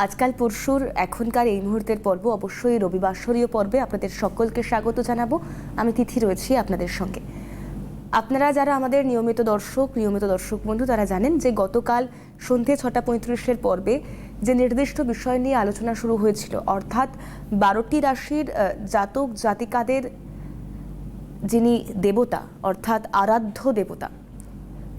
আজকাল পরশুর এখনকার এই মুহূর্তের পর্ব অবশ্যই রবিবাসরীয় পর্বে আপনাদের সকলকে স্বাগত জানাব। আমি তিথি রয়েছি আপনাদের সঙ্গে। আপনারা যারা আমাদের নিয়মিত দর্শক নিয়মিত দর্শক বন্ধু, তারা জানেন যে গতকাল সন্ধে ছটা পঁয়ত্রিশের পর্বে যে নির্দিষ্ট বিষয় নিয়ে আলোচনা শুরু হয়েছিল, অর্থাৎ বারোটি রাশির জাতক, জাতিকাদের যিনি দেবতা, অর্থাৎ আরাধ্য দেবতা,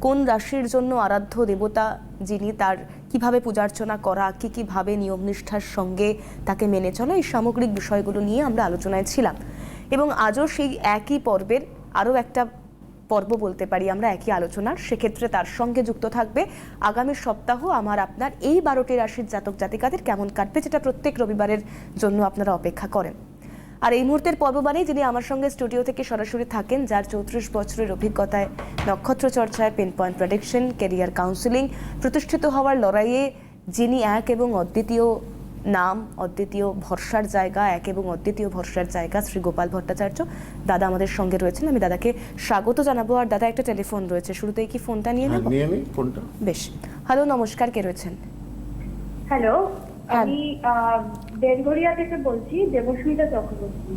কোন রাশির জন্য আরাধ্য দেবতা যিনি তার কীভাবে পূজার্চনা করা, কি কীভাবে নিয়ম নিষ্ঠার সঙ্গে তাকে মেনে চলা, এই সামগ্রিক বিষয়গুলো নিয়ে আমরা আলোচনায় ছিলাম। এবং আজও সেই একই পর্বের আরও একটা পর্ব বলতে পারি আমরা, একই আলোচনার। সেক্ষেত্রে তার সঙ্গে যুক্ত থাকবে আগামী সপ্তাহ আমার আপনার এই বারোটি রাশির জাতক জাতিকাদের কেমন কাটবে, যেটা প্রত্যেক রবিবারের জন্য আপনারা অপেক্ষা করেন। আর এই মুহূর্তের পর্ব মানেই যিনি আমার সঙ্গে স্টুডিও থেকে সরাসরি থাকেন যার চৌত্রিশ বছরের অভিজ্ঞতায় নক্ষত্র চর্চায় pen point protection career counselling প্রতিষ্ঠিত হওয়ার লড়াইয়ে যিনি এক এবং অদ্বিতীয় নাম অদ্বিতীয় ভরসার জায়গা এক এবং অদ্বিতীয় ভরসার জায়গা শ্রী গোপাল ভট্টাচার্য দাদা আমাদের সঙ্গে রয়েছেন। আমি দাদাকে স্বাগত জানাব আর দাদা একটা টেলিফোন রয়েছে শুরুতেই কি ফোনটা নিয়ে হ্যাঁ, নেব? ফোনটা। বেশ। হ্যালো নমস্কার কে রয়েছেন? হ্যালো। হ্যাঁ। আমি আহ, বেলঘরিয়া থেকে বলছি দেবস্মিতা চক্রবর্তী।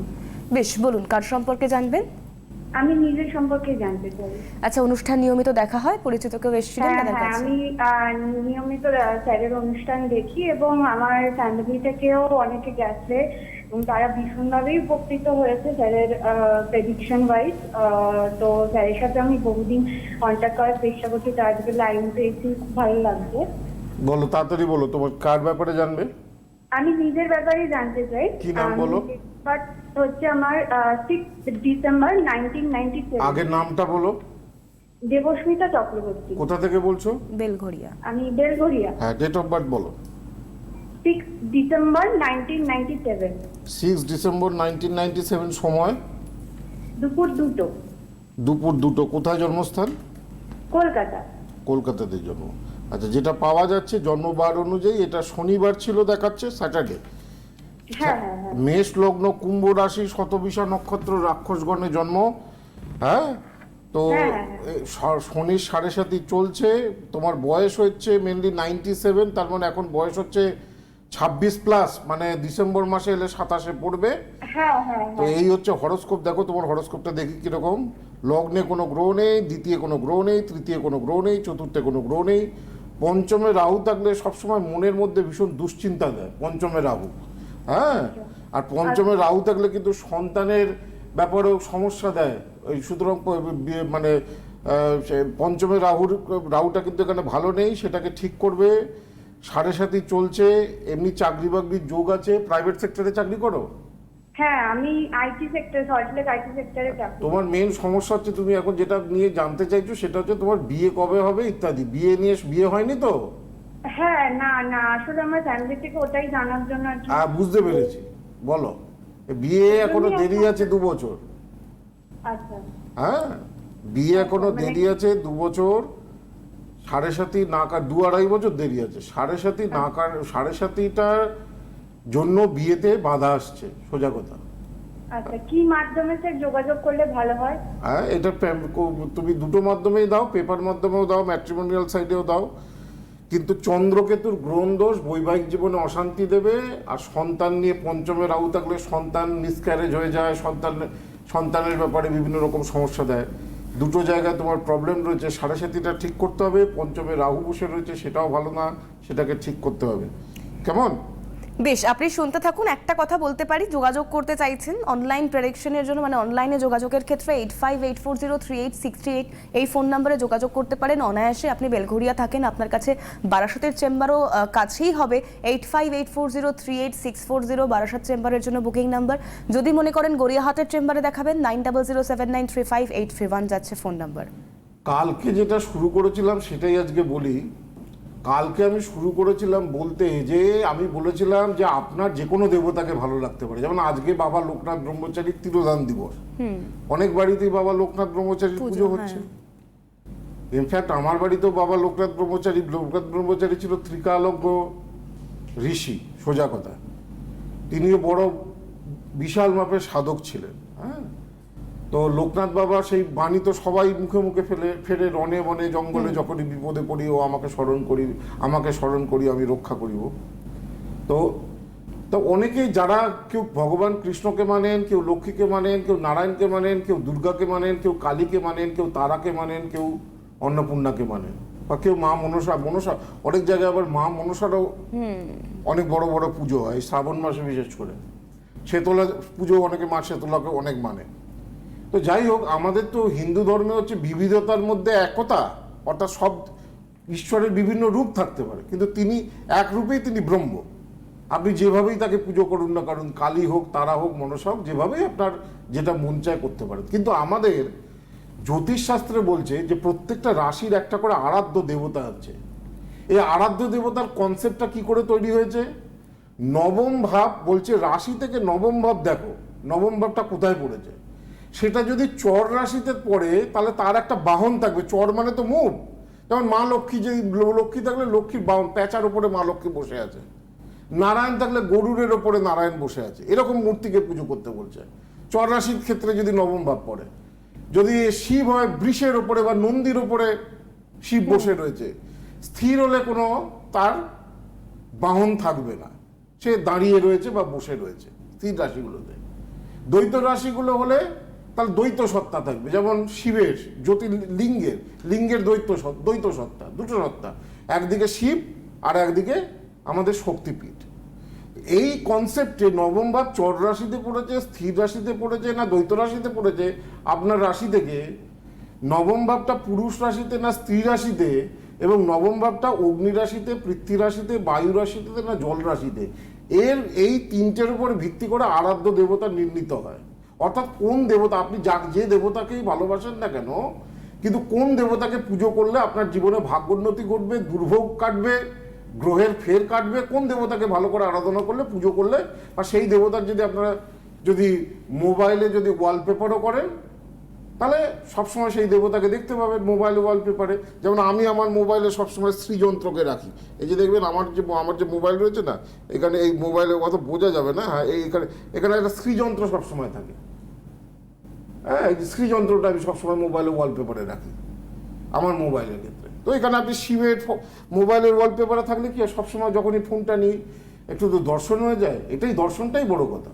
বেশ বলুন কার সম্পর্কে জানবেন? আমি নিজের সম্পর্কে জানতে চাই। আচ্ছা অনুষ্ঠান নিয়মিত দেখা হয়? পরিচিত কেউ এসেছিলেন হ্যাঁ হ্যাঁ কাছে? আমি নিয়মিত স্যারের অনুষ্ঠান দেখি এবং আমার ফ্যামিলি থেকেও অনেকে গেছে এবং তারা ভীষণভাবেই উপকৃত হয়েছে স্যারের প্রেডিকশন ওয়াইজ তো স্যারের সাথে আমি বহুদিন কন্ট্যাক্ট করার চেষ্টা করছি তার আজকে লাইন পেয়েছি খুব ভালো লাগছে। বলো তাড়াতাড়ি বলো তোমার কার ব্যাপারে জানবে? আমি নিজের ব্যাপারে জানতে চাই। কি নাম বলো? বাট হচ্ছে আমার সিক্স ডিসেম্বর নাইনটিন নাইনটি আগের নামটা বলো। দেবস্মিতা চক্রবর্তী। কোথা থেকে বলছো? বেলঘরিয়া আমি বেলঘরিয়া হ্যাঁ ডেট অফ বার্থ বলো। Six December nineteen ninety seven six December nineteen ninety seven সময়? দুপুর দুটো। দুপুর দুটো। কোথায় জন্মস্থান? কলকাতা। কলকাতাতে জন্ম। আচ্ছা যেটা পাওয়া যাচ্ছে জন্মবার অনুযায়ী এটা শনিবার ছিল দেখাচ্ছে স্যাটারডে। হ্যাঁ হ্যাঁ হ্যাঁ। মেষ লগ্ন কুম্ভ রাশি শতবিশা নক্ষত্র রাক্ষসগণে জন্ম হ্যাঁ? তো শনির সাড়ে সাথী চলছে তোমার বয়স হচ্ছে মেনলি নাইনটি সেভেন তার মানে এখন বয়স হচ্ছে ছাব্বিশ প্লাস মানে ডিসেম্বর মাসে এলে সাতাশে পড়বে। তো এই হচ্ছে হরস্কোপ দেখো তোমার হরস্কোপটা দেখি কীরকম। লগ্নে কোনো গ্রহ নেই দ্বিতীয় কোনো গ্রহ নেই তৃতীয় কোনো গ্রহ নেই চতুর্থে কোনো গ্রহ নেই পঞ্চমে রাহু থাকলে সবসময় মনের মধ্যে ভীষণ দুশ্চিন্তা দেয় পঞ্চমে রাহু। হ্যাঁ? আর পঞ্চমে রাহু থাকলে কিন্তু সন্তানের ব্যাপারেও সমস্যা দেয়। ওই সুতরাং মানে পঞ্চমে রাহুর রাহুটা কিন্তু এখানে ভালো নেই সেটাকে ঠিক করবে। সাড়ে সাথী চলছে এমনি চাকরি বাকরির যোগ আছে প্রাইভেট সেক্টরে চাকরি করো। হ্যাঁ আমি আইটি সেক্টর সল্টলেক আইটি সেক্টরে চাকরি তোমার মেন সমস্যা হচ্ছে তুমি এখন যেটা নিয়ে জানতে চাইছো সেটা হচ্ছে তোমার বিয়ে কবে হবে ইত্যাদি। বিয়ে নিয়ে বিয়ে হয়নি তো? হ্যাঁ না না আসলে আমার ফ্যামিলি থেকে ওটাই জানার জন্য আর কি। হ্যাঁ বুঝতে পেরেছি। বলো বিয়ে এখনও দেরি আছে দু বছর। আচ্ছা। হ্যাঁ বিয়ে এখনও দেরি আছে দু বছর। সাড়ে সাথী নাকার দু আড়াই বছর দেরি আছে। সাড়ে সাথী নাকার সাড়ে সাথীটার জন্য বিয়েতে বাধা আসছে সোজা কথা। আচ্ছা কি মাধ্যমে স্যার যোগাযোগ করলে ভালো হয়? হ্যাঁ এটা তুমি দুটো মাধ্যমেই দাও পেপার মাধ্যমেও দাও ম্যাট্রিমোনিয়াল সাইডেও দাও। কিন্তু চন্দ্রকেতুর গ্রহণ দোষ বৈবাহিক জীবনে অশান্তি দেবে আর সন্তান নিয়ে পঞ্চমে রাহু থাকলে সন্তান মিসক্যারেজ হয়ে যায় সন্তান সন্তানের ব্যাপারে বিভিন্ন রকম সমস্যা দেয়। দুটো জায়গায় তোমার প্রবলেম রয়েছে সাড়ে সাতিটা ঠিক করতে হবে পঞ্চমে রাহু বসে রয়েছে সেটাও ভালো না সেটাকে ঠিক করতে হবে। কেমন? বেশ, আপনি শুনতে থাকুন, একটা কথা বলতে পারি। যোগাযোগ করতে চাইছেন অনলাইন প্রেডিকশনের জন্য মানে অনলাইনে যোগাযোগের ক্ষেত্রে eight five eight four zero three eight six three eight এই ফোন নাম্বারে যোগাযোগ করতে পারেন। অনায়াসে আপনি বেলঘরিয়া থাকেন, আপনার কাছে বারাসতের চেম্বারও কাছেই হবে। Eight five eight four zero three eight six four zero Barasat চেম্বারের জন্য বুকিং নাম্বার যদি মনে করেন গড়িয়াহাটের চেম্বারে দেখাবেন nine double zero seven nine three five eight three one যাচ্ছে ফোন নাম্বার কালকে যেটা শুরু করেছিলাম, সেটাই আজকে বলি। কালকে আমি শুরু করেছিলাম বলতে যে আমি বলেছিলাম যে আপনার যে কোনো দেবতাকে ভালো লাগতে পারে। যেমন আজকে বাবা লোকনাথ ব্রহ্মচারীর তিরোধান দিবস। অনেক বাড়িতেই বাবা লোকনাথ ব্রহ্মচারীর পুজো, হচ্ছে। ইনফ্যাক্ট আমার বাড়িতেও বাবা লোকনাথ ব্রহ্মচারী লোকনাথ ব্রহ্মচারী ছিল ত্রিকালজ্ঞ ঋষি সোজা কথা। তিনিও বড় বিশাল মাপের সাধক ছিলেন হ্যাঁ। তো লোকনাথ বাবা সেই বাণী তো সবাই মুখে মুখে ফেলে ফেলে রনে বনে জঙ্গলে যখনই বিপদে পড়ি ও আমাকে স্মরণ করি আমাকে স্মরণ করি আমি রক্ষা করিব। তো তো অনেকেই যারা কেউ ভগবান কৃষ্ণকে মানেন কেউ লক্ষ্মীকে মানেন কেউ নারায়ণকে মানেন কেউ দুর্গাকে মানেন কেউ কালীকে মানেন কেউ তারাকে মানেন কেউ অন্নপূর্ণাকে মানেন বা কেউ মা মনসা মনসা অনেক জায়গায় আবার মা মনসারও অনেক বড় বড় পুজো হয় শ্রাবণ মাসে বিশেষ করে। শেতলা পুজো অনেকে মা শেতলাকে অনেক মানে। তো যাই হোক, আমাদের তো হিন্দু ধর্মে হচ্ছে বিবিধতার মধ্যে একতা, অর্থাৎ সব ঈশ্বরের বিভিন্ন রূপ থাকতে পারে। কিন্তু তিনি এক রূপেই তিনি ব্রহ্ম। আপনি যেভাবেই তাকে পুজো করুন না কারণ কালী হোক, তারা হোক, মনসা হোক, যেভাবেই আপনার যেটা মন চায় করতে পারেন। কিন্তু আমাদের জ্যোতিষশাস্ত্রে বলছে যে প্রত্যেকটা রাশির একটা করে আরাধ্য দেবতা আছে। এই আরাধ্য দেবতার কনসেপ্টটা কি করে তৈরি হয়েছে? নবম ভাব বলছে, রাশি থেকে নবম ভাব দেখো, নবম ভাবটা কোথায় পড়েছে? সেটা যদি চর রাশিতে পড়ে, তাহলে তার একটা বাহন থাকবে। চর মানে তো মুখ। যেমন মা লক্ষ্মী যদি লক্ষ্মী থাকলে লক্ষ্মীর বাহন, প্যাঁচার উপরে মা লক্ষ্মী বসে আছে। নারায়ণ থাকলে গরুরের ওপরে নারায়ণ বসে আছে। এরকম মূর্তিকে পুজো করতে বলছে। চর রাশির ক্ষেত্রে যদি নবম ভাব পড়ে, যদি শিব হয় বৃষের ওপরে বা নন্দীর ওপরে শিব বসে রয়েছে, স্থির হলে কোনো তার বাহন থাকবে না। সে দাঁড়িয়ে রয়েছে বা বসে রয়েছে। স্থির রাশিগুলোতে। দ্বৈত রাশিগুলো হলে তার দ্বৈত সত্তা থাকবে। যেমন শিবের, জ্যোতির্লিঙ্গের, লিঙ্গের দ্বৈত দ্বৈত সত্তা, দুটো সত্তা। একদিকে শিব আর একদিকে আমাদের শক্তিপীঠ। এই কনসেপ্টে নবম ভাব চর রাশিতে পড়েছে, স্থির রাশিতে পড়েছে না দ্বৈত রাশিতে পড়েছে, আপনার রাশি থেকে নবম ভাবটা পুরুষ রাশিতে না স্ত্রী রাশিতে এবং নবম ভাবটা অগ্নি রাশিতে, পৃথ্বী রাশিতে, বায়ু রাশিতে না জল রাশিতে। এর এই তিনটের উপর ভিত্তি করে আরাধ্য দেবতা নির্ণীত হয়। অর্থাৎ কোন দেবতা, আপনি যা, যে দেবতাকেই ভালোবাসেন না কেন, কিন্তু কোন দেবতাকে পুজো করলে আপনার জীবনে ভাগ্যোন্নতি ঘটবে, দুর্ভোগ কাটবে, গ্রহের ফের কাটবে, কোন দেবতাকে ভালো করে আরাধনা করলে, পুজো করলে, বা সেই দেবতার যদি আপনারা যদি মোবাইলে যদি ওয়ালপেপারও করেন তাহলে সবসময় সেই দেবতাকে দেখতে পাবেন মোবাইলে ওয়ালপেপারে যেমন আমি আমার মোবাইলে সবসময় শ্রীযন্ত্রকে রাখি। এই যে দেখবেন আমার যে আমার যে মোবাইল রয়েছে না, এখানে এই মোবাইলে অত বোঝা যাবে না হ্যাঁ এই এখানে এখানে একটা শ্রীযন্ত্র সবসময় থাকে। হ্যাঁ এই যে শ্রীযন্ত্রটা আমি সবসময় মোবাইলে ওয়ালপেপারে রাখি, আমার মোবাইলের ক্ষেত্রে। তো এখানে আপনি শিবের মোবাইলের ওয়ালপেপারে থাকলে কি সবসময় যখনই ফোনটা নিই, একটু তো দর্শন হয়ে যায়, এটাই দর্শনটাই বড় কথা।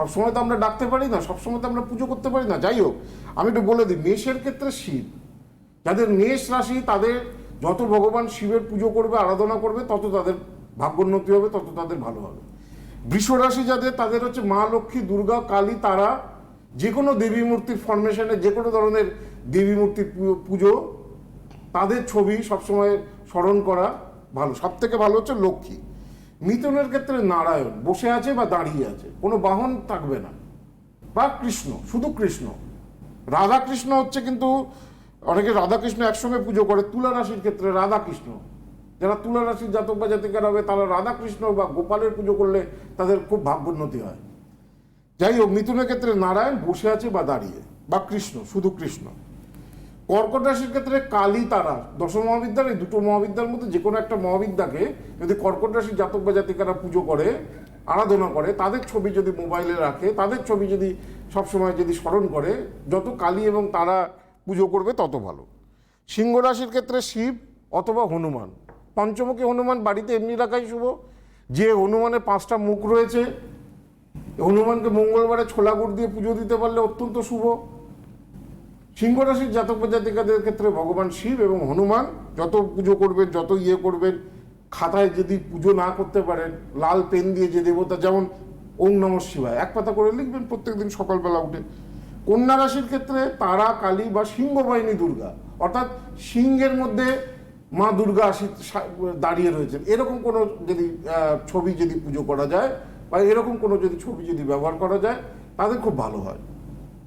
সবসময় তো আমরা ডাকতে পারি না, সবসময় তো আমরা পুজো করতে পারি না। যাই হোক, আমি একটু বলে দিই, মেষের ক্ষেত্রে শিব। যাদের মেষ রাশি, তাদের যত ভগবান শিবের পুজো করবে, আরাধনা করবে, তত তাদের ভাগ্যোন্নতি হবে, তত তাদের ভালো হবে। বৃষ রাশি যাদের, তাদের হচ্ছে মা লক্ষ্মী, দুর্গা, কালী, তারা যে কোনো দেবী মূর্তির ফরমেশনে যে কোনো ধরনের দেবী মূর্তির পুজো, তাদের ছবি সবসময় স্মরণ করা ভালো। সব থেকে ভালো হচ্ছে লক্ষ্মী। মিথুনের ক্ষেত্রে নারায়ণ বসে আছে বা দাঁড়িয়ে আছে, কোনো বাহন থাকবে না। বা কৃষ্ণ, শুধু কৃষ্ণ। রাধা কৃষ্ণ হচ্ছে কিন্তু, অনেকে রাধা কৃষ্ণ একসঙ্গে পুজো করে তুলা রাশির ক্ষেত্রে রাধা কৃষ্ণ যারা তুলা রাশির জাতক বা জাতিকারা হবে, তারা রাধা কৃষ্ণ বা গোপালের পুজো করলে তাদের খুব ভাগ্যোন্নতি হয়। যাই হোক, মিথুনের ক্ষেত্রে নারায়ণ বসে আছে বা দাঁড়িয়ে, বা কৃষ্ণ, শুধু কৃষ্ণ। কর্কট রাশির ক্ষেত্রে কালী তারা, দশম মহাবিদ্যার, এই দুটো মহাবিদ্যার মধ্যে যে কোনো একটা মহাবিদ্যাকে যদি কর্কট রাশির জাতক বা জাতিকারা পুজো করে, আরাধনা করে, তাদের ছবি যদি মোবাইলে রাখে, তাদের ছবি যদি সবসময় যদি স্মরণ করে, যত কালী এবং তারা পুজো করবে তত ভালো। সিংহ রাশির ক্ষেত্রে শিব অথবা হনুমান। পঞ্চমুখী হনুমান বাড়িতে এমনি রাখাই শুভ। যে হনুমানের পাঁচটা মুখ রয়েছে, হনুমানকে মঙ্গলবারে ছোলা গুড় দিয়ে পুজো দিতে পারলে অত্যন্ত শুভ। সিংহ রাশির জাতক জাতিকাদের ক্ষেত্রে ভগবান শিব এবং হনুমান যত পুজো করবেন, যত ইয়ে করবেন, খাতায় যদি পুজো না করতে পারেন, লাল পেন দিয়ে যে দেবতা, যেমন ওম নম শিবায়, এক পাতা করে লিখবেন প্রত্যেকদিন সকালবেলা উঠে। কন্যা রাশির ক্ষেত্রে তারা, কালী বা সিংহ বাহিনী দুর্গা, অর্থাৎ সিংহের মধ্যে মা দুর্গা দাঁড়িয়ে রয়েছেন। এরকম কোনো যদি ছবি যদি পুজো করা যায় বা এরকম কোনো যদি ছবি যদি ব্যবহার করা যায়, তাদের খুব ভালো হয়।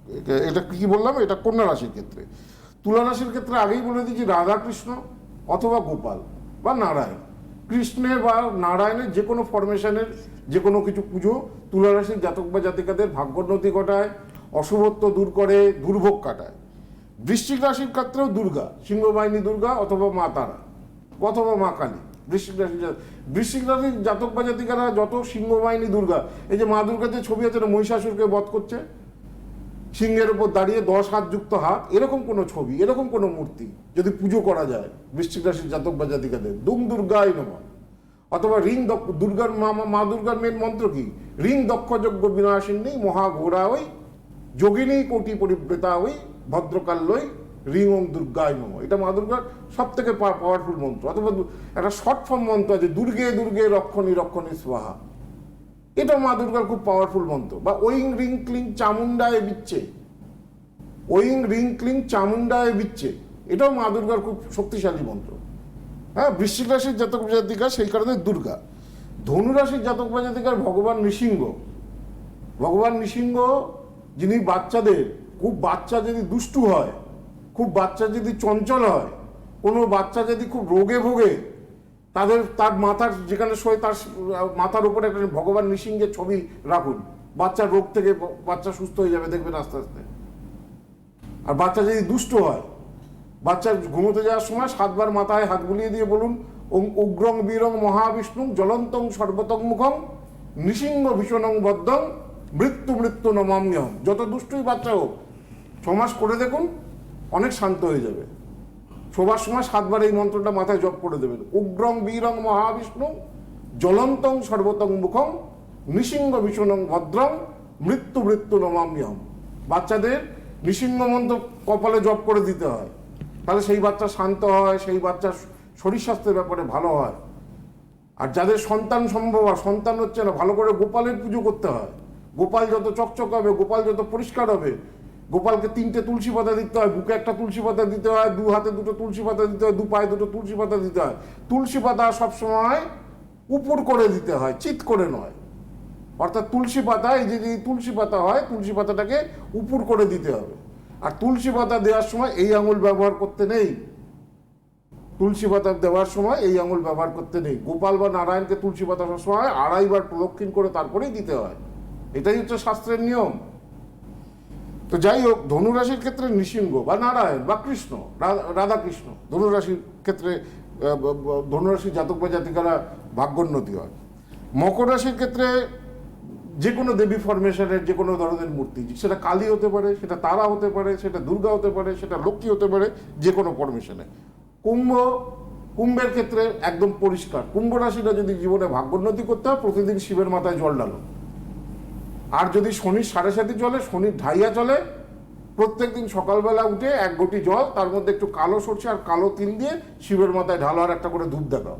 এটা- কি বললাম? এটা কন্যা রাশির ক্ষেত্রে। তুলা রাশির ক্ষেত্রে আগেই বলে দিয়েছি রাধা কৃষ্ণ অথবা গোপাল বা নারায়ণ। কৃষ্ণের বা নারায়ণের যে কোনো ফরমেশনের যে কোনো কিছু পুজো তুলা রাশির জাতক বা জাতিকাদের ভাগ্যোন্নতি ঘটায়, অশুভত্ব দূর করে, দুর্ভোগ কাটায়। বৃশ্চিক রাশির ক্ষেত্রেও দুর্গা, সিংহবাহিনী দুর্গা অথবা মা তারা, অথবা মা কালী। বৃশ্চিক রাশি বৃশ্চিক রাশির জাতক বা জাতিকারা যত সিংহবাহিনী দুর্গা, এই যে মা দুর্গার যে ছবি আছে মহিষাসুরকে বধ করছে সিংহের উপর দাঁড়িয়ে দশ হাত যুক্ত হাত, এরকম কোনো ছবি, এরকম কোনো মূর্তি যদি পুজো করা যায় বৃশ্চিক রাশির জাতক বা জাতিকাদের। দুম দুর্গায় নম। অথবা ঋণ দুর্গার মা, মা- দুর্গার মেন মন্ত্র কি? ঋণ দক্ষ যজ্ঞ বিনাশিনী মহাঘোরা ওই, যোগিনী কোটি পরিব্রেতা ওই ভদ্রকাল্যই রিং ওম দুর্গায় নম। এটা মা দুর্গার সব থেকে পাওয়ারফুল মন্ত্র। অথবা একটা শর্ট ফর্ম মন্ত্র আছে, দুর্গে দুর্গে রক্ষণী রক্ষণী স্বাহা। এটা মা দুর্গার খুব পাওয়ারফুল মন্ত্র। বা ওইং রিং ক্লিং চামুন্ডায় বিচ্ছে ওইং রিং ক্লিং চামুন্ডায় বিচ্ছে এটাও মা দুর্গার খুব শক্তিশালী মন্ত্র। হ্যাঁ বৃশ্চিক রাশির জাতক জাতিকা সেই কারণে দুর্গা। ধনুরাশির জাতক জাতিকার ভগবান নৃসিংহ। ভগবান নৃসিংহ, যিনি বাচ্চাদের, খুব বাচ্চা যদি দুষ্টু হয়, খুব বাচ্চা যদি চঞ্চল হয়, কোনো বাচ্চা যদি খুব রোগে ভোগে তাদের, তার মাথার, যেখানে শোয় তার, মাথার উপরে একটা ভগবান নৃসিংহের ছবি রাখুন। বাচ্চার রোগ থেকে বাচ্চা সুস্থ হয়ে যাবে, দেখবেন আস্তে আস্তে। আর বাচ্চা যদি দুষ্ট হয়, বাচ্চা ঘুমোতে যাওয়ার সময় সাতবার মাথায় হাত বুলিয়ে দিয়ে বলুন উগ্রং বীরং মহাবিষ্ণু জ্বলন্তং সর্বতং মুখং, নৃসিংহ ভীষণং বদ্ধং, মৃত্যু মৃত্যু নমাম্যহম যত দুষ্টই বাচ্চা হোক, ছমাস করে দেখুন, অনেক শান্ত হয়ে যাবে। শোবার সময় সাতবার এই মন্ত্রটা মাথায় জপ করে দেবেন। উগ্রং বীরং মহাবিষ্ণু জ্বলন্তং সর্বতং মুখং, নৃসিংহ ভীষণং ভদ্রং, মৃত্যু মৃত্যু নমাম্যহম বাচ্চাদের নৃসিংহ মন্ত্র কপালে জপ করে দিতে হয়। তাহলে সেই বাচ্চা শান্ত হয়, সেই বাচ্চার শরীর স্বাস্থ্যের ব্যাপারে ভালো হয়। আর যাদের সন্তান সম্ভব হয় সন্তান হচ্ছে না, ভালো করে গোপালের পুজো করতে হয়। গোপাল যত চকচক হবে, গোপাল যত পরিষ্কার হবে গোপালকে তিনটে তুলসী পাতা দিতে হয়, বুকে একটা তুলসী পাতা দিতে হয়, দু হাতে দুটো তুলসী পাতা দিতে হয়, দু পায়ে দুটো তুলসী পাতা দিতে হয়। তুলসী পাতা সবসময় উপর করে দিতে হয়, চিত করে নয়। অর্থাৎ তুলসী পাতা, এই যে তুলসী পাতা হয়, তুলসী পাতাটাকে উপর করে দিতে হবে। আর তুলসী পাতা দেওয়ার সময় এই আঙুল ব্যবহার করতে নেই। তুলসী পাতা দেওয়ার সময় এই আঙুল ব্যবহার করতে নেই। গোপাল বা নারায়ণকে তুলসী পাতা সবসময় আড়াইবার প্রদক্ষিণ করে তারপরেই দিতে হয়। এটাই হচ্ছে শাস্ত্রের নিয়ম। তো যাই হোক, ধনুরাশির ক্ষেত্রে নৃসিংহ বা নারায়ণ বা কৃষ্ণ রাধাকৃষ্ণ, ধনুরাশির ক্ষেত্রে ধনুরাশির জাতক বা জাতিকারা ভাগ্যোন্নতি হয়। মকর রাশির ক্ষেত্রে যে কোনো দেবী ফরমেশনের যে কোনো ধরনের মূর্তি, সেটা কালী হতে পারে, সেটা তারা হতে পারে, সেটা দুর্গা হতে পারে, সেটা লক্ষ্মী হতে পারে, যে কোনো ফরমেশনে কুম্ভ, কুম্ভের ক্ষেত্রে একদম পরিষ্কার। কুম্ভ রাশিটা যদি জীবনে ভাগ্যোন্নতি করতে হয়, প্রতিদিন শিবের মাথায় জল ডালো আর যদি শনির সাড়ে সাথে চলে, শনির ঢাইয়া চলে প্রত্যেক দিন সকালবেলা উঠে এক গটি জল, তার মধ্যে একটু কালো সরষে আর কালো তিল দিয়ে শিবের মাথায় ঢালো আর একটা করে ধূপ দেখাও।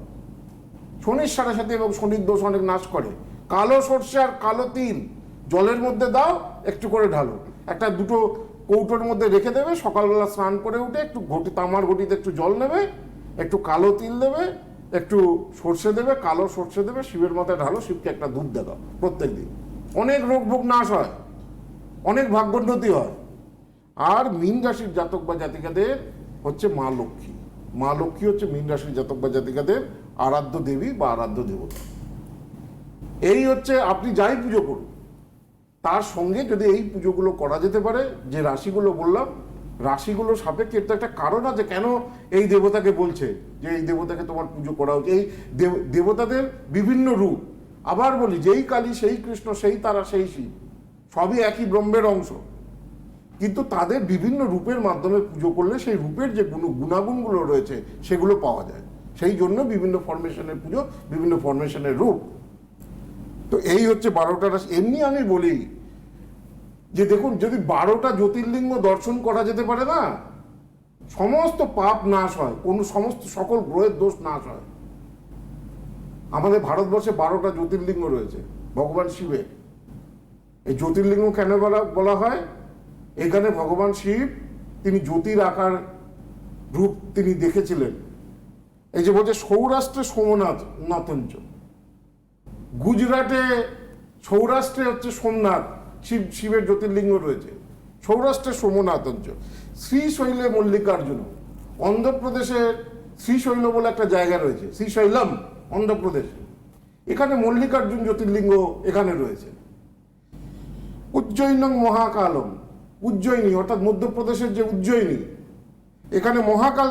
শনির সাড়ে সাথে এবং শনির দোষ অনেক নাশ করে। কালো সর্ষে আর কালো তিল, জলের মধ্যে দাও, একটু করে ঢালো। একটা দুটো কৌটোর মধ্যে রেখে দেবে, সকালবেলা স্নান করে উঠে একটু ঘটি, তামার ঘটিতে একটু জল নেবে, একটু কালো তিল দেবে, একটু সর্ষে দেবে, কালো সর্ষে দেবে, শিবের মাথায় ঢালো, শিবকে একটা দুধ দেখাও প্রত্যেক দিন অনেক রোগ ভোগ নাশ হয়, অনেক ভাগ্যোন্নতি হয়। আর মীন রাশির জাতক বা জাতিকাদের হচ্ছে মা লক্ষ্মী। মা লক্ষ্মী হচ্ছে মীন রাশির জাতক বা জাতিকাদের আরাধ্য দেবী বা আরাধ্য দেবতা। এই হচ্ছে আপনি যাই পুজো করুন, তার সঙ্গে যদি এই পুজোগুলো করা যেতে পারে, যে রাশিগুলো বললাম, রাশিগুলো সাপেক্ষে তো একটা কারণ আছে, কেন এই দেবতাকে বলছে যে এই দেবতাকে তোমার পুজো করা উচিত? এই দেব- দেবতাদের বিভিন্ন রূপ আবার বলি, যেই কালী, সেই কৃষ্ণ, সেই তারা, সেই শিব, সবই একই ব্রহ্মের অংশ। কিন্তু তাদের বিভিন্ন রূপের মাধ্যমে পুজো করলে সেই রূপের যে গুণ, গুণাগুণগুলো রয়েছে, সেগুলো পাওয়া যায়। সেই জন্য বিভিন্ন ফরমেশনের পুজো, বিভিন্ন ফরমেশনের রূপ। তো এই হচ্ছে বারোটা রাশি। এমনি আমি বলি যে, দেখুন, যদি বারোটা জ্যোতির্লিঙ্গ দর্শন করা যেতে পারে না, সমস্ত পাপ নাশ হয়, কোন সমস্ত সকল গ্রহের দোষ নাশ হয়। আমাদের ভারতবর্ষে বারোটা জ্যোতির্লিঙ্গ রয়েছে, ভগবান শিবের। এই জ্যোতির্লিঙ্গ কেন বলা বলা হয়? এখানে ভগবান শিব, তিনি জ্যোতির আকার রূপ তিনি দেখেছিলেন। এই যে বলছে সৌরাষ্ট্রে সোমনাথ নাথঞ্চ গুজরাটে সৌরাষ্ট্রে হচ্ছে সোমনাথ, শিব, শিবের জ্যোতির্লিঙ্গ রয়েছে। সৌরাষ্ট্রে সোমনাথ অঞ্চল শ্রীশৈলে মল্লিকার্জুন। অন্ধ্রপ্রদেশের শ্রীশৈল বলে একটা জায়গা রয়েছে, শ্রীশৈলম। অন্ধ্রপ্রদেশে। এখানে মল্লিকার্জুন জ্যোতির্লিঙ্গ এখানে রয়েছে। উজ্জয়িনং মহাকালম, উজ্জয়িনী অর্থাৎ মধ্যপ্রদেশের যে উজ্জয়িনী, এখানে মহাকাল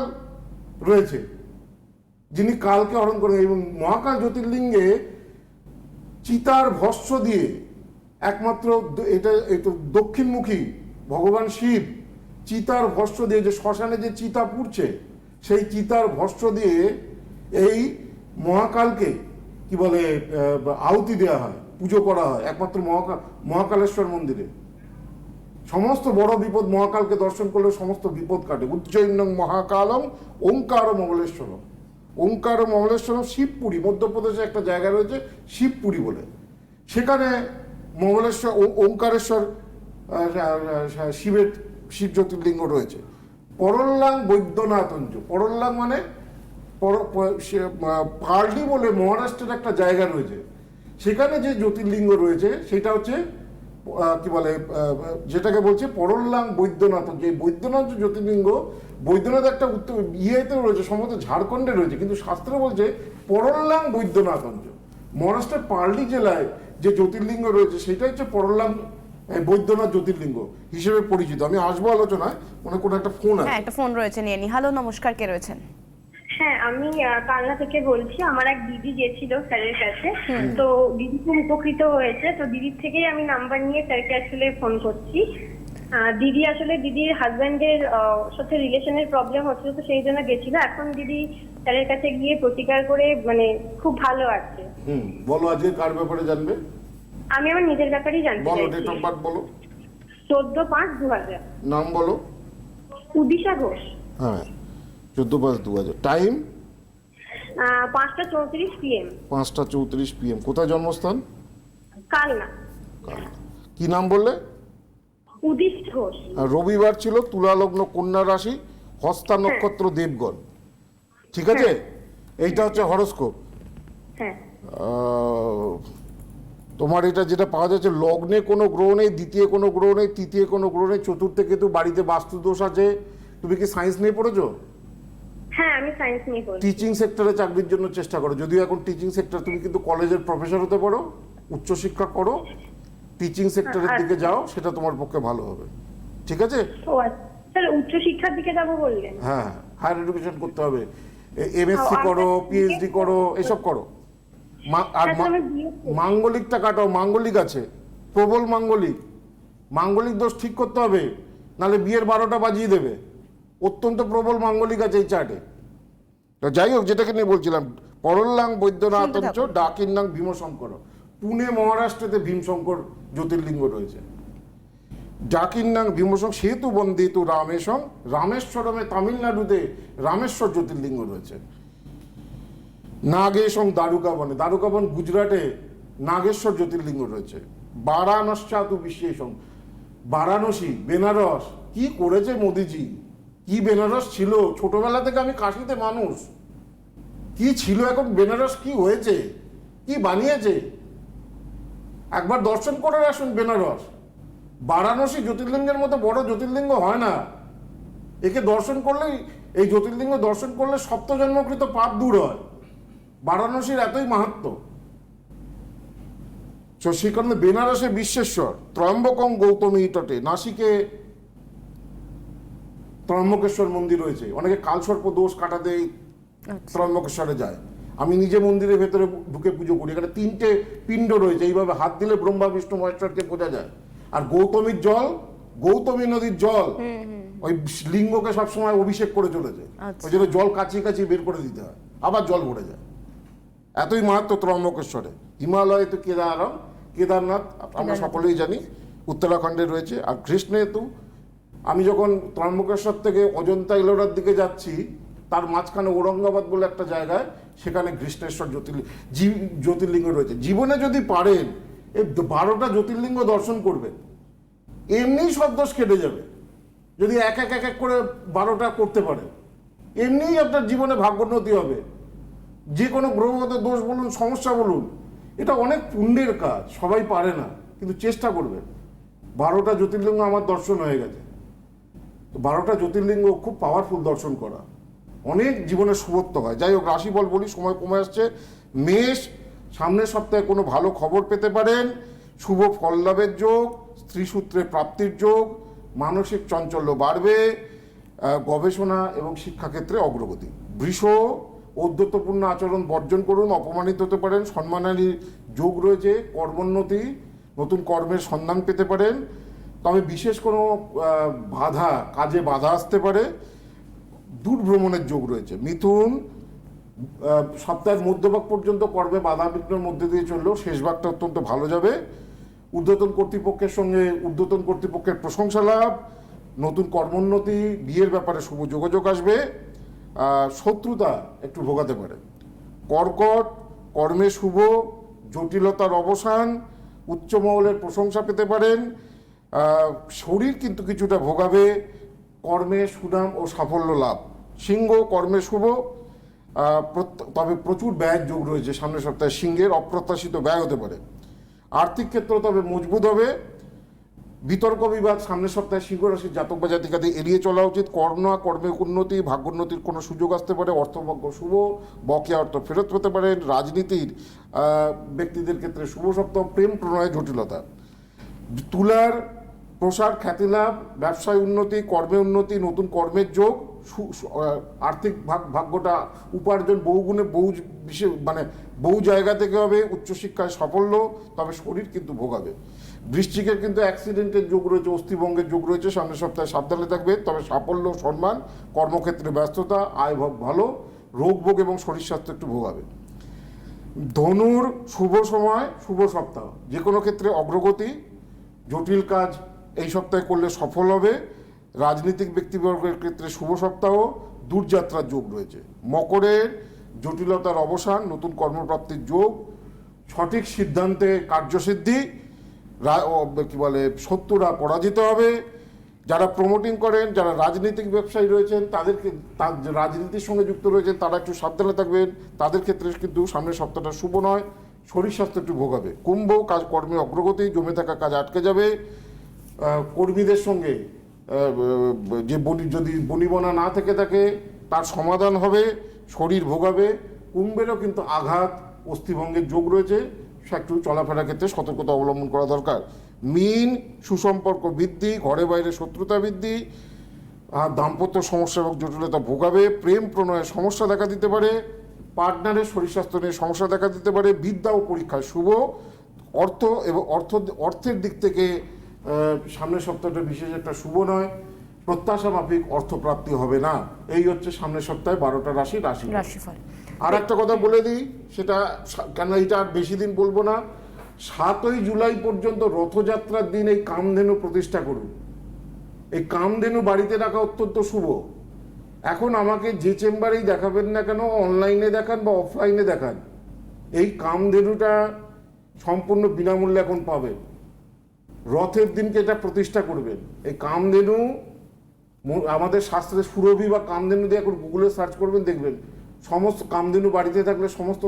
রয়েছে, যিনি কালকে হরণ করেন। এবং মহাকাল জ্যোতির্লিঙ্গে চিতার ভস্য দিয়ে একমাত্র এটা এটা দক্ষিণমুখী ভগবান শিব, চিতার ভস্য দিয়ে যে শ্মশানে যে চিতা পুড়ছে, সেই চিতার ভস্য দিয়ে এই মহাকালকে কি বলে আহ, আহুতি দেওয়া হয় পুজো করা হয় একমাত্র মহাকাল মহাকালেশ্বর মন্দিরে। সমস্ত বড় বিপদ মহাকালকে দর্শন করলে সমস্ত বিপদ কাটে। উজ্জয়িনং মহাকালম ওঙ্কার মঙ্গলেশ্বরম ওঙ্কার মঙ্গলেশ্বরম শিবপুরী মধ্যপ্রদেশে একটা জায়গা রয়েছে শিবপুরী বলে। সেখানে মঙ্গলেশ্বর ওঙ্কারেশ্বর শিবের শিব জ্যোতির্লিঙ্গ রয়েছে। পরল্লাং বৈদ্যনাথঞ্জ। পরল্লাং মানে পার্লি বলে মহারাষ্ট্রের একটা জায়গা রয়েছে। সেখানে যে জ্যোতির্লিঙ্গ রয়েছে, সেটা হচ্ছে কি বলে যেটাকে বলছে পরল্লাং বৈদ্যনাথ। যে বৈদ্যনাথ জ্যোতির্লিঙ্গ, বৈদ্যনাথ একটা উত্তর ইয়েতে রয়েছে, সম্ভবত ঝাড়খণ্ডে রয়েছে, কিন্তু শাস্ত্র বলছে পরল্লাং বৈদ্যনাথঞ্জ। মহারাষ্ট্রের পার্লি জেলায় যে জ্যোতির্লিঙ্গ রয়েছে সেটা হচ্ছে পরল্লাং বৈদ্যনাথ জ্যোতির্লিঙ্গ হিসেবে পরিচিত। আমি আসব আলোচনায়, মনে কোনো একটা ফোন আছে। হ্যাঁ একটা ফোন রয়েছে নিয়ে নি। হ্যালো, নমস্কার, কে রয়েছেন? হ্যাঁ আমি কালনা থেকে বলছি আমার এক দিদি গেছিল স্যারের কাছে। তো দিদি খুব উপকৃত হয়েছে। তো দিদির থেকেই আমি নাম্বার নিয়ে স্যারকে আসলে ফোন করছি। দিদি আসলে দিদির হাজব্যান্ডের সাথে রিলেশনের প্রবলেম হচ্ছিল তো সেই জন্য গেছিল। এখন দিদি স্যারের কাছে গিয়ে প্রতিকার করে মানে খুব ভালো আছে। হুম বলো আজকে কার ব্যাপারে জানবে? আমি আমার নিজের ব্যাপারেই জানতে বলো ডেট অফ বার্থ বলো। চোদ্দ পাঁচ দু হাজার নাম বলো। উদিশা ঘোষ। হ্যাঁ। চোদ্দ পাঁচ দু হাজার। টাইম পাঁচটা চৌত্রিশ পিএম পাঁচটা চৌত্রিশ পিএম কোথায় জন্মস্থান? কালনা। কি নাম বললে? উদিশ ঘোষ। রবিবার ছিল তুলা লগ্ন কন্যা রাশি হস্তা নক্ষত্র দেবগণ। ঠিক আছে? এইটা হচ্ছে হরস্কোপ। হ্যাঁ। তোমার এটা যেটা পাওয়া যাচ্ছে লগ্নে কোনো গ্রহ নেই দ্বিতীয় কোনো গ্রহ নেই তৃতীয় কোনো গ্রহ নেই চতুর্থে কিন্তু বাড়িতে বাস্তু দোষ আছে। তুমি কি সায়েন্স নিয়ে পড়েছো? হ্যাঁ আমি সায়েন্স নিয়ে পড়ি টিচিং সেক্টরে চাকরির জন্য চেষ্টা করো। যদিও এখন টিচিং সেক্টর তুমি কিন্তু কলেজের প্রফেসর হতে পারো উচ্চশিক্ষা করো টিচিং সেক্টরের দিকে যাও সেটা তোমার পক্ষে ভালো হবে। ঠিক আছে? ও আচ্ছা। স্যার উচ্চশিক্ষার দিকে যাব বললেন? হ্যাঁ হায়ার এডুকেশন করতে হবে। এমএসসি করো পিএইচডি করো এসব করো। আর আচ্ছা। মাঙ্গলিকটা কাটাও মাঙ্গলিক আছে। প্রবল মাঙ্গলিক। মাঙ্গলিক দোষ ঠিক করতে হবে নাহলে বিয়ের বারোটা বাজিয়ে দেবে। অত্যন্ত প্রবল মাঙ্গলিক আছে এই চার্টে তো যাই হোক যেটাকে নিয়ে বলছিলাম পরল্লাং বৈদ্যনাথঞ্চ ডাকিন্নাং ভীমশঙ্কর। পুনে মহারাষ্ট্রেতে ভীমশঙ্কর জ্যোতির্লিঙ্গ রয়েছে। ডাকিন্নাং ভীমশং সেতু বন্দিত রামেশং রামেশ্বরমে তামিলনাড়ুতে রামেশ্বর জ্যোতির্লিঙ্গ রয়েছে। নাগেশং দ্বারুকাবনে দ্বারুকাবন গুজরাটে নাগেশ্বর জ্যোতির্লিঙ্গ রয়েছে। বারাণস্যাতু বিশ্বেশং বারাণসী বেনারস কি করেছে মোদিজি? কি বেনারস ছিল? ছোটবেলা থেকে আমি কাশিতে মানুষ। কি ছিল এখন বেনারস? কি হয়েছে? কি বানিয়েছে? একবার দর্শন করে আসুন বেনারস। বারাণসী জ্যোতির্লিঙ্গের মতো বড় জ্যোতির্লিঙ্গ হয় না। একে দর্শন করলেই, এই জ্যোতির্লিঙ্গ দর্শন করলে সপ্তজন্মকৃত পাপ দূর হয়। বারাণসীর এতই মাহাত্ম। তো সেই কারণে বেনারসে বিশ্বেশ্বর ত্রয়ম্বকম গৌতমী তটে নাসিকে ত্রয়ম্বকেশ্বর মন্দির রয়েছে। অনেকে কালসর্প দোষ কাটাতে এই ত্রয়ম্বকেশ্বরে যায়। আমি নিজে মন্দিরের ভেতরে ঢুকে পুজো করি। এখানে তিনটে পিণ্ড রয়েছে। এইভাবে হাত দিলে ব্রহ্মা বিষ্ণু মহেশ্বরকে বোঝা যায়। আর গৌতমীর জল গৌতমী নদীর জল ওই লিঙ্গকে সবসময় অভিষেক করে চলেছে। আচ্ছা। ওই জন্য জল কাচিয়ে কাচিয়ে বের করে দিতে হয়। আবার জল ভরে যায়। এতই মাহাত্ম ত্রম্বকেশ্বরে হিমালয়ে তো কেদারম কেদারনাথ আমরা সকলেই জানি। উত্তরাখণ্ডে রয়েছে। আর কৃষ্ণেতু আমি যখন ত্রম্বকেশ্বর থেকে অজন্তা ইলোরার দিকে যাচ্ছি, তার মাঝখানে ঔরঙ্গাবাদ বলে একটা জায়গায়, সেখানে কৃষ্ণেশ্বর জ্যোতির্লিঙ্গ জ্যোতির্লিঙ্গ রয়েছে। জীবনে যদি পারেন এই বারোটা জ্যোতির্লিঙ্গ দর্শন করবেন এমনিই সব দোষ কেটে যাবে। যদি এক এক এক এক করে বারোটা করতে পারে। এমনিই আপনার জীবনে ভাগ্যোন্নতি হবে। যে কোনো গ্রহগত দোষ বলুন, সমস্যা বলুন, এটা অনেক পুণ্যের কাজ, সবাই পারে না, কিন্তু চেষ্টা করবেন বারোটা জ্যোতির্লিঙ্গ আমার দর্শন হয়ে গেছে। বারোটা জ্যোতির্লিঙ্গ খুব পাওয়ারফুল দর্শন করা। অনেক জীবনের শুভত্ব হয়। যাই হোক, রাশিফল বলি, সময় কমে আসছে। মেষ, সামনের সপ্তাহে কোনো ভালো খবর পেতে পারেন। শুভ ফল লাভের যোগ স্ত্রী সূত্রে প্রাপ্তির যোগ, মানসিক চাঞ্চল্য বাড়বে গবেষণা এবং শিক্ষাক্ষেত্রে অগ্রগতি। বৃষ, ঔদ্ধত্যপূর্ণ আচরণ বর্জন করুন, অপমানিত হতে পারেন সম্মানানির যোগ রয়েছে, কর্মোন্নতি, নতুন কর্মের সন্ধান পেতে পারেন। তবে বিশেষ কোনো বাধা, কাজে বাধা আসতে পারে। দূর ভ্রমণের যোগ রয়েছে। মিথুন সপ্তাহের মধ্যভাগ পর্যন্ত কর্মে বাধা বিঘ্নের মধ্যে দিয়ে চললেও শেষ ভাগটা অত্যন্ত ভালো যাবে। ঊর্ধ্বতন কর্তৃপক্ষের সঙ্গে ঊর্ধ্বতন কর্তৃপক্ষের প্রশংসা লাভ। নতুন কর্মোন্নতি, বিয়ের ব্যাপারে শুভ যোগাযোগ আসবে। শত্রুতা একটু ভোগাতে পারে। কর্কট, কর্মে শুভ, জটিলতার অবসান, উচ্চ মহলের প্রশংসা পেতে পারেন। শরীর কিন্তু কিছুটা ভোগাবে, কর্মে সুনাম ও সাফল্য লাভ। সিংহ কর্মে শুভ তবে প্রচুর ব্যয়ের যোগ রয়েছে সামনের সপ্তাহে। সিংহের অপ্রত্যাশিত ব্যয় হতে পারে। আর্থিক ক্ষেত্র তবে মজবুত হবে। বিতর্ক বিবাদ সামনের সপ্তাহে সিংহ রাশির জাতক বা জাতিকাদের এড়িয়ে চলা উচিত। কর্ম কর্মে উন্নতি ভাগ্যোন্নতির কোনো সুযোগ আসতে পারে। অর্থভাগ্য শুভ, বকেয়া অর্থ ফেরত পেতে পারেন। রাজনীতির ব্যক্তিদের ক্ষেত্রে শুভ সপ্তাহ প্রেম প্রণয় জটিলতা। তুলার প্রসার, খ্যাতিলাভ, ব্যবসায় উন্নতি, কর্মে উন্নতি, নতুন কর্মের যোগ আর্থিক ভাগ, ভাগ্যটা উপার্জন বহুগুণে বহু বিশেষ মানে বহু জায়গা থেকে হবে, উচ্চশিক্ষায় সাফল্য, তবে শরীর কিন্তু ভোগাবে। বৃষ্টিকের কিন্তু অ্যাক্সিডেন্টের যোগ রয়েছে অস্থিভঙ্গের যোগ রয়েছে, সামনের সপ্তাহে সাবধানে থাকবে, তবে সাফল্য, সম্মান, কর্মক্ষেত্রে ব্যস্ততা, আয় ভালো, রোগ ভোগ এবং শরীর স্বাস্থ্য একটু ভোগাবে। ধনুর শুভ সময়, শুভ সপ্তাহ যে কোনো ক্ষেত্রে অগ্রগতি, জটিল কাজ এই সপ্তাহে করলে সফল হবে। রাজনৈতিক ব্যক্তিবর্গের ক্ষেত্রে শুভ সপ্তাহ, দূরযাত্রার যোগ রয়েছে। মকরের জটিলতার অবসান, নতুন কর্মপ্রাপ্তির যোগ, সঠিক সিদ্ধান্তে কার্যসিদ্ধি কি বলে, শত্রুরা পরাজিত হবে। যারা প্রমোটিং করেন, যারা রাজনৈতিক ব্যবসায়ী রয়েছেন, তাদেরকে রাজনীতির সঙ্গে যুক্ত রয়েছেন, তারা একটু সাবধানে থাকবেন। তাদের ক্ষেত্রে কিন্তু সামনের সপ্তাহটা শুভ নয়, শরীর স্বাস্থ্য একটু ভোগাবে। কুম্ভ কাজ কর্মে অগ্রগতি, জমে থাকা কাজ আটকে যাবে। কর্মীদের সঙ্গে যে বনি, যদি বনিবনা না থেকে থাকে, তার সমাধান হবে, শরীর ভোগাবে, কুম্ভেরও কিন্তু আঘাত, অস্থিভঙ্গের যোগ রয়েছে একটু চলাফেরার ক্ষেত্রে সতর্কতা অবলম্বন করা দরকার। মিন, সুসম্পর্ক বৃদ্ধি, ঘরে বাইরে শত্রুতা বৃদ্ধি, আর দাম্পত্য সমস্যা এবং জটিলতা ভোগাবে, প্রেম প্রণয়ের সমস্যা দেখা দিতে পারে, পার্টনারের শরীর স্বাস্থ্য নিয়ে সমস্যা দেখা দিতে পারে, বিদ্যা ও পরীক্ষায় শুভ, অর্থ এবং অর্থ, অর্থের দিক থেকে সামনের সপ্তাহটা বিশেষ একটা শুভ নয়। প্রত্যাশা মাফিক অর্থপ্রাপ্তি হবে না। এই হচ্ছে সামনের সপ্তাহে বারোটা রাশি রাশি রাশিফল। আর একটা কথা বলে দিই সেটা কেন এটা আর বেশি দিন বলব না? সাতই জুলাই পর্যন্ত রথযাত্রার দিন এই কামধেনু প্রতিষ্ঠা করুন। এই কামধেনু বাড়িতে রাখা অত্যন্ত শুভ। এখন আমাকে যে চেম্বারেই দেখাবেন না কেন অনলাইনে দেখান বা অফলাইনে দেখান এই কামধেনুটা সম্পূর্ণ বিনামূল্যে এখন পাবেন। রথের দিনকে এটা প্রতিষ্ঠা করবেন। এই কামধেনু আমাদের শাস্ত্রে সুরভি বা কামধেনু দিয়ে এখন গুগলে সার্চ করবেন, দেখবেন। সমস্ত কামধেনু বাড়িতে থাকলে সমস্ত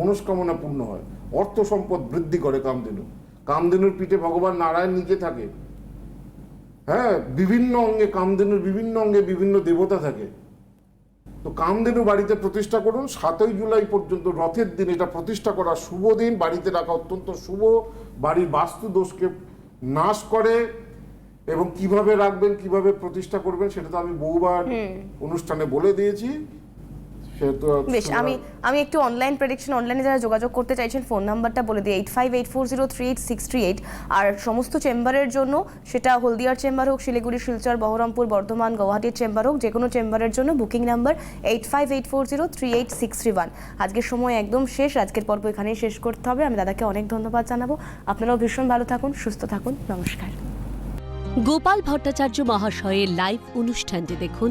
মনস্কামনা পূর্ণ হয়। অর্থ সম্পদ বৃদ্ধি করে কামধেনু। কামধেনুর পিঠে ভগবান নারায়ণ নিজে থাকে। হ্যাঁ বিভিন্ন অঙ্গে কামধেনুর বিভিন্ন অঙ্গে বিভিন্ন দেবতা থাকে। তো কামধেনু বাড়িতে প্রতিষ্ঠা করুন, সাতই জুলাই পর্যন্ত রথের দিন এটা প্রতিষ্ঠা করা শুভ দিন। বাড়িতে রাখা অত্যন্ত শুভ। বাড়ির বাস্তু দোষকে নাশ করে এবং কীভাবে রাখবেন কীভাবে প্রতিষ্ঠা করবেন সেটা তো আমি বহুবার অনুষ্ঠানে বলে দিয়েছি। সে তো বেশ আমি আমি একটু অনলাইন প্রেডিকশন অনলাইনে যারা যোগাযোগ করতে চাইছেন ফোন নাম্বারটা বলে দিই eight five eight four zero three eight six three eight আর সমস্ত চেম্বারের জন্য সেটা হলদিয়ার চেম্বার হোক শিলিগুড়ি শিলচর বহরমপুর বর্ধমান গুয়াহাটির চেম্বার হোক যে কোনো চেম্বারের জন্য booking number eight five eight four zero three eight six three one আজকের সময় একদম শেষ আজকের পর্ব এখানেই শেষ করতে হবে। আমি দাদাকে অনেক ধন্যবাদ জানাব। আপনারাও ভীষণ ভালো থাকুন সুস্থ থাকুন নমস্কার। গোপাল ভট্টাচার্য মহাশয়ের লাইভ অনুষ্ঠানটি দেখুন